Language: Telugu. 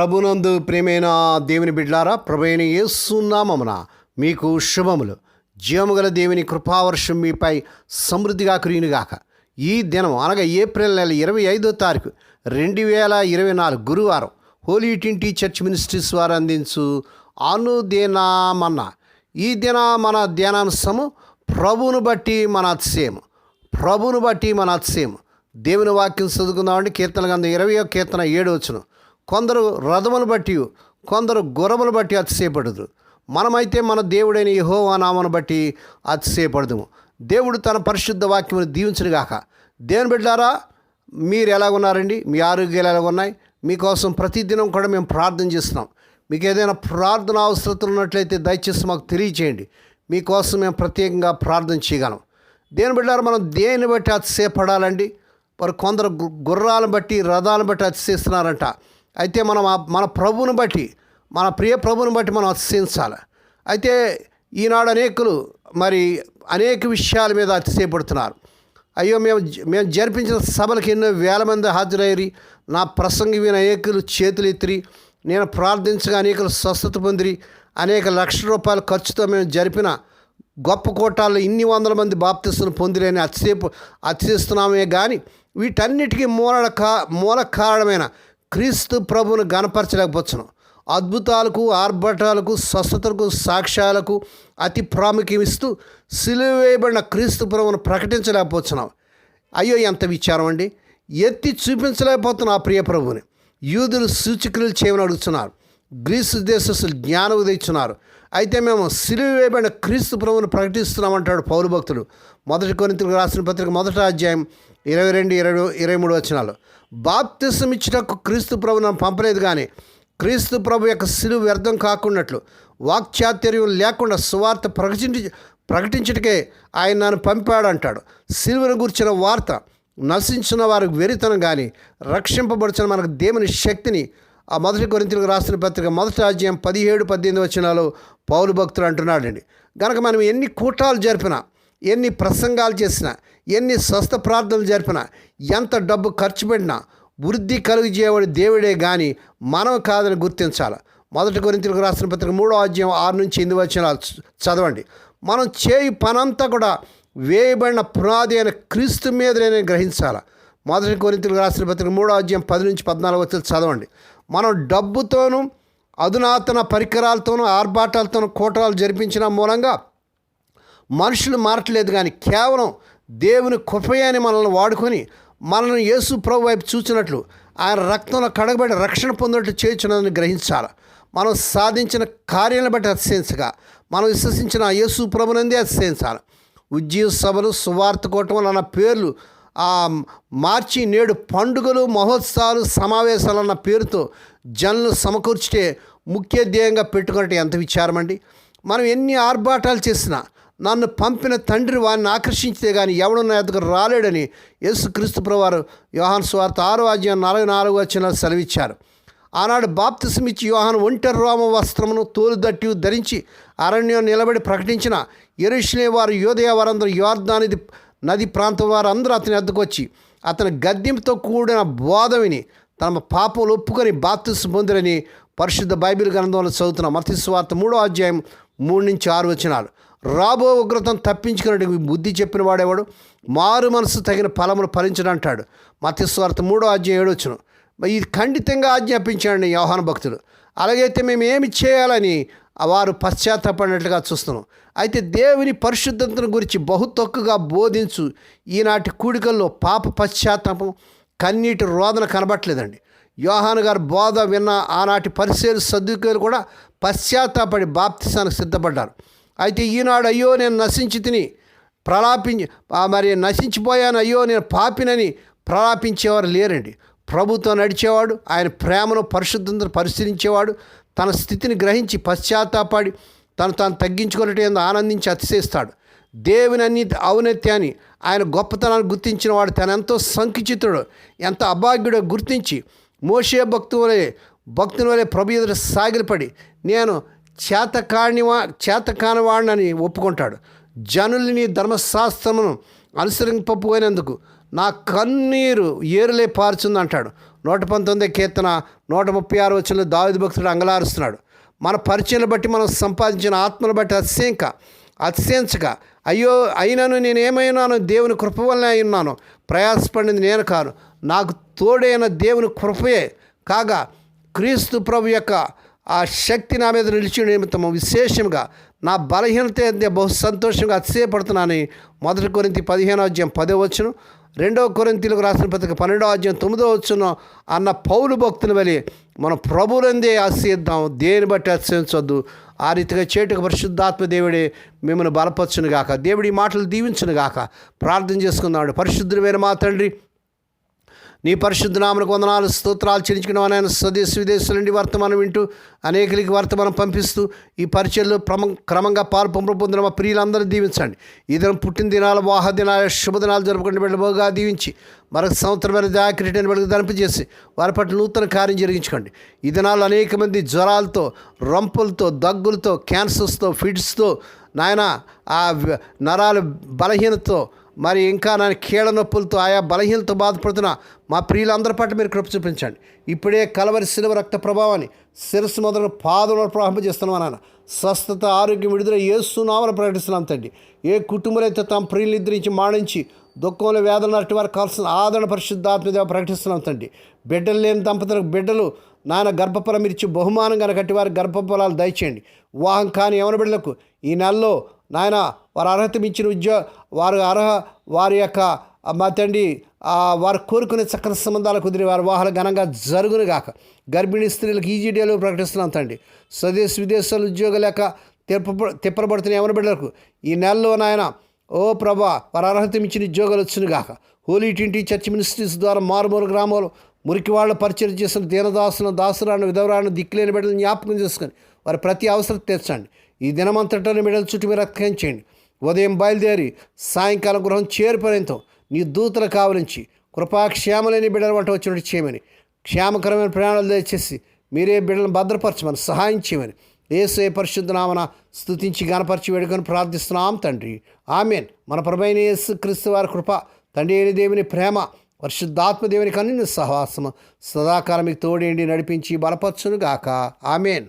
ప్రభునందు ప్రేమైన దేవుని బిడ్లారా ప్రభైన యేసునామమున మీకు శుభములు. జీవముగల దేవుని కృపావర్షం మీపై సమృద్ధిగా కురియునుగాక ఈ దినం అనగా ఏప్రిల్ నెల ఇరవై ఐదో తారీఖు రెండు వేల ఇరవై నాలుగు గురువారం హోలీ టింటి చర్చ్ మినిస్ట్రీస్ వారు అందించు అనుదినామన్న. ఈ దిన మన ధ్యానాంశము ప్రభువును బట్టి మన అతిశయము. ప్రభువును బట్టి మన అతిశయము. దేవుని వాక్యం చదువుకుందామండి. కీర్తన గంధ ఇరవై కీర్తన ఏడు వచ్చును కొందరు రథమును బట్టి కొందరు గుర్రములు బట్టి అతిశయపడదు మనమైతే మన దేవుడైన యెహోవా నామను బట్టి అతిశయపడదుము. దేవుడు తన పరిశుద్ధ వాక్యమును దీవించునుగాక. దేవుని బిడ్డారా మీరు ఎలాగున్నారండి మీ ఆరోగ్యాలు ఎలాగున్నాయి మీకోసం ప్రతిదినం కూడా మేము ప్రార్థన చేస్తున్నాం. మీకు ఏదైనా ప్రార్థన అవసరతలు ఉన్నట్లయితే దయచేసి మాకు తెలియచేయండి. మీకోసం మేము ప్రత్యేకంగా ప్రార్థన చేయగలం. దేని బిడ్డారు మనం దేని బట్టి అతిశయపడాలండి? మరి కొందరు గు- గుర్రాలను బట్టి రథాలను బట్టి అతిశయిస్తున్నారంట. అయితే మనం ఆ- మన ప్రభువుని బట్టి మన ప్రియ ప్రభువుని బట్టి మనం అతిశయించాలి. అయితే ఈనాడు అనేకులు మరి అనేక విషయాల మీద అతిశయపడుతున్నారు. అయ్యో మేము మేము జరిపించిన సభలకు ఎన్నో వేల మంది హాజరయ్యి నా ప్రసంగి విని అనేకులు చేతులు ఎత్తిరి. నేను ప్రార్థించగా అనేకులు స్వస్థత పొందిరి. అనేక లక్షల రూపాయల ఖర్చుతో మేము జరిపిన గొప్ప కోటాల్లో ఇన్ని వందల మంది బాప్తిస్తులు పొందిరని అతిసేపు అతిశిస్తున్నామే కానీ వీటన్నిటికీ మూల కా మూల కారణమైన క్రీస్తు ప్రభువును గనపరచలేకపోతున్నాం. అద్భుతాలకు ఆర్భటాలకు స్వస్థతలకు సాక్ష్యాలకు అతి ప్రాముఖ్యం ఇస్తూ సిలువ వేయబడిన క్రీస్తు ప్రభువును ప్రకటించలేకపోతున్నాం. అయ్యో ఎంత విచారం అండి. ఎత్తి చూపించలేకపోతున్నా ఆ ప్రియ ప్రభువుని. యూదులు సూచికలు చేయమని అడుగుతున్నారు. గ్రీసు దేశస్తులు జ్ఞానం తెచ్చున్నారు. అయితే మేము సిలువ వేయబడిన క్రీస్తు ప్రభువును ప్రకటిస్తున్నామంటాడు పౌరు భక్తుడు మొదటి కొరింతలకు రాసిన పత్రిక మొదటి అధ్యాయం ఇరవై రెండు ఇరవై ఇరవై మూడు వచనాలు. బాప్తిసం ఇచ్చినకు క్రీస్తు ప్రభు నన్ను పంపలేదు కానీ క్రీస్తు ప్రభు యొక్క సిలువ వ్యర్థం కాకున్నట్లు వాక్చాతుర్యం లేకుండా సువార్త ప్రకటించి ప్రకటించటకే ఆయన నన్ను పంపాడు అంటాడు సిలువను గురించిన వార్త నశించిన వారికి వెరితనం కానీ రక్షింపబడుచిన మనకు దేవుని శక్తిని ఆ మొదటి కొరింతలకు రాసిన పత్రిక మొదటి రాజ్యం పదిహేడు పద్దెనిమిది వచనాలు పౌరు భక్తులు అంటున్నాడండి. గనక మనం ఎన్ని కూటాలు జరిపినా ఎన్ని ప్రసంగాలు చేసినా ఎన్ని స్వస్థ ప్రార్థనలు జరిపినా ఎంత డబ్బు ఖర్చు పెట్టినా వృద్ధి కలుగజేయవాడు దేవుడే కానీ మనం కాదని గుర్తించాలి. మొదటి కొరింతలకు రాసిన పత్రిక మూడో అధ్యాయం ఆరు నుంచి ఎనిమిది వచ్చిన చదవండి. మనం చేయి పనంతా కూడా వేయబడిన పునాది అయిన క్రీస్తు మీదనే గ్రహించాలి. మొదటి కొరింతలకు రాసిన పత్రిక మూడో అధ్యాయం పది నుంచి పద్నాలుగు వచ్చి చదవండి. మనం డబ్బుతోనూ అధునాతన పరికరాలతోనూ ఆర్భాటాలతోనూ కూటరాలు జరిపించిన మూలంగా మనుషులు మారట్లేదు కానీ కేవలం దేవుని కృపయాన్ని మనల్ని వాడుకొని మనల్ని యేసు ప్రభు వైపు చూచినట్లు ఆయన రక్తంలో కడగబడి రక్షణ పొందినట్లు చేయించినదని గ్రహించాలి. మనం సాధించిన కార్యాలను బట్టి అతిశయించగా మనం విశ్వసించిన యేసు ప్రభునందే అతిశయించాలి. ఉజ్జీవ సభలు సువార్త కూటములు అన్న పేర్లు ఆ మార్చి నేడు పండుగలు మహోత్సవాలు సమావేశాలు అన్న పేరుతో జనులు సమకూర్చితే ముఖ్య ధ్యేయంగా పెట్టుకున్నట్టు ఎంత విచారం అండి? మనం ఎన్ని ఆర్భాటాలు చేసినా నన్ను పంపిన తండ్రి వారిని ఆకర్షించితే కానీ ఎవడు నా ఎదుగు రాలేడని యేసుక్రీస్తు ప్రవారు యోహాన్ స్వార్థ ఆరో అధ్యాయం నలభై నాలుగు వచ్చిన సెలవిచ్చారు. ఆనాడు బాప్తిసం ఇచ్చి యోహాను ఒంటరి రోమ వస్త్రమును తోలుదట్టి ధరించి అరణ్యం నిలబడి ప్రకటించిన ఎరుషులే వారు యోదయ వారందరూ యోర్ధానిది నది ప్రాంతం వారందరూ అతని ఎద్దకు వచ్చి అతని గద్యంతో కూడిన బోధ విని తమ పాపములు ఒప్పుకొని బాత్స్ పొందిరని పరిశుద్ధ బైబిల్ గ్రంథంలో చదువుతున్న మతి స్వార్థ మూడో అధ్యాయం మూడు నుంచి ఆరు వచనాలు. రాబో ఉగ్రతను తప్పించుకున్నట్టు బుద్ధి చెప్పిన వాడేవాడు? మారు మనసు తగిన ఫలములు ఫలించడంటాడు. మతి స్వార్థ మూడో అధ్యాయం ఏడు వచ్చును ఇది ఖండితంగా ఆజ్ఞాపించాడు యోహాన భక్తుడు. అలాగైతే మేము ఏమి చేయాలని వారు పశ్చాత్తాపడినట్లుగా చూస్తున్నాం. అయితే దేవుని పరిశుద్ధతను గురించి బహు తక్కువగా బోధించు. ఈనాటి కూడికల్లో పాప పశ్చాత్తాపం కన్నీటి రోదన కనబట్టలేదండి. యోహాను గారు బోధ విన్న ఆనాటి పరిశీలు సర్దుకేలు కూడా పశ్చాత్తాపడి బాప్తిసానికి సిద్ధపడ్డారు. అయితే ఈనాడు అయ్యో నేను నశించి తిని ప్రలాపించి మరి నశించిపోయాను అయ్యో నేను పాపినని ప్రలాపించేవారు లేరండి. ప్రభుతో నడిచేవాడు ఆయన ప్రేమను పరిశుద్ధతను పరిశీలించేవాడు తన స్థితిని గ్రహించి పశ్చాత్తాపాడి తను తాను తగ్గించుకున్నట్టు ఆనందించి అతిశయిస్తాడు. దేవుని అన్ని ఔన్నత్యాన్ని ఆయన గొప్పతనాన్ని గుర్తించిన వాడు తన ఎంతో సంకుచితుడు ఎంత అభాగ్యుడో గుర్తించి మోషే భక్తు భక్తుని వలె ప్రభు ఎదుట సాగిలపడి నేను చేతకానివా చేతకానివాడినని ఒప్పుకుంటాడు. జనుల్ని ధర్మశాస్త్రమును అనుసరింపపోయినందుకు నా కన్నీరు ఏరులే పారుచుంది అంటాడు నూట పంతొమ్మిది కీర్తన నూట ముప్పై ఆరు వచ్చిన దావిద భక్తుడు అంగలారుస్తున్నాడు. మన పరిచయం బట్టి మనం సంపాదించిన ఆత్మను బట్టి అత్యంక అత్యంచక అయ్యో అయినను నేనేమైనాను దేవుని కృప వల్లనే అయి ఉన్నాను ప్రయాసపడింది నేను కాను. నాకు తోడైన దేవుని కృపయే. కాగా క్రీస్తు ప్రభు యొక్క ఆ శక్తి నా మీద నిలిచి నిమిత్తము విశేషంగా నా బలహీనత బహు సంతోషంగా అతిశయపడుతున్నానని మొదటి కొరింత పదిహేనో అధ్యాయం పదో వచ్చును రెండవ కొరింతీలకు రాసిన పత్రిక పన్నెండో అధ్యాయం తొమ్మిదో వచ్చును అన్న పౌలు భక్తుని వలి మనం ప్రభులందే ఆశ్రయిద్దాం దేని బట్టి ఆశ్రయించొద్దు ఆ రీతిగా చేటుకు పరిశుద్ధాత్మ దేవుడే మిమ్మల్ని బలపరచును గాక దేవుడి మాటలు దీవించును గాక ప్రార్థన చేసుకుందాం పరిశుద్ధుడైన మా తండ్రి నీ పరిశుద్ధ నామకు వందనాలు స్తోత్రాలు చెల్లించుకున్న ఆయన స్వదేశ విదేశాల నుండి వర్తమానం వింటూ అనేకలకి వర్తమానం పంపిస్తూ ఈ పరిచయలు క్రమ క్రమంగా పాలు పంపు పొందిన మా ప్రియులందరూ దీవించండి. ఈ దినం పుట్టిన దినాలు వాహ దినాలు శుభదినాలు జరుపుకుంటూ వెళ్ళబోగా దీవించి మరొక సంవత్సరమైన దాకిరీటైన వెలుగు ధనిపించేసి వారి పట్ల నూతన కార్యం జరిగించుకోండి. ఈ దినాలు అనేక మంది జ్వరాలతో రంపులతో దగ్గులతో క్యాన్సర్స్తో ఫిట్స్తో నాయన ఆ నరాలు బలహీనతతో మరి ఇంకా నా కీళ్ళ నొప్పులతో ఆయా బలహీనతో బాధపడుతున్న మా ప్రియులందరి పట్ల మీరు కృప చూపించండి. ఇప్పుడే కలవరి శిలువ రక్త ప్రభావాన్ని శిరస్సు మొదలు పాదంలో ప్రారంభిస్తున్నాం నాన్న. స్వస్థత ఆరోగ్యం విడుదల ఏసునామని ప్రకటిస్తున్నాం తండ్రి. ఏ కుటుంబాలు అయితే తమ ప్రియులు నిద్రించి మాణించి దుఃఖంలో వేదన నట్టి వారు కావాల్సిన ఆదరణ పరిశుద్ధాత్మదేవ ప్రకటిస్తున్నాం తండ్రి. బిడ్డలు లేని దంపతులకు బిడ్డలు నాయన గర్భఫలం ఇచ్చి బహుమానం కట్టి వారి గర్భఫలాలు దయచేయండి. వివాహం కాని యవన బిడ్డలకు ఈ నెలలో నాయన వారు అర్హత మించిన ఉద్యో వారు అర్హ వారి యొక్క మా తండ్రి వారు కోరుకునే చక్కని సంబంధాలు కుదిరి వారి వివాహాలు ఘనంగా జరుగును కాక గర్భిణీ స్త్రీలకు ఈజీ డేలు ప్రకటిస్తున్నాం తండ్రి. స్వదేశ విదేశాలు ఉద్యోగం యొక్క తిప్ప తిప్పబడుతున్న ఎవరి బిడ్డలకు ఈ నెలలో నాయన ఓ ప్రభా వారి అర్హత మించిన ఉద్యోగాలు వచ్చును గాక. హోలీ టింటి చర్చ్ మినిస్ట్రీస్ ద్వారా మారుమూల గ్రామాలు మురికి వాళ్ళ పరిచయం చేసిన దీనదాసులను దాసురాను విధవరాను దిక్కులేని బిడ్డలను జ్ఞాపకం చేసుకొని వారి ప్రతి అవసరం తీర్చండి. ఈ దినమంతటాన్ని బిడ్డల చుట్టూ మీరు రక్షించండి ఉదయం బయలుదేరి సాయంకాలం గృహం చేరిపోయేంతో నీ దూతలు కావలించి కృపాక్షేమలేని బిడ్డల వంట వచ్చినట్టు చేయమని క్షేమకరమైన ప్రయాణాలు దయచేసి మీరే బిడ్డలను భద్రపరచమని సహాయం చేయమని ఏసే పరిశుద్ధనామన స్థుతించి గణపరిచి వేడుకొని ప్రార్థిస్తున్నాం తండ్రి. ఆమెన్. మన ప్రభైన యేసు క్రీస్తు వారి కృప తండ్రి అయిన దేవుని ప్రేమ పరిశుద్ధాత్మ దేవుని కన్ను సహవాసము సదాకాలం మీకు తోడేండి నడిపించి బలపరచును గాక ఆమెన్.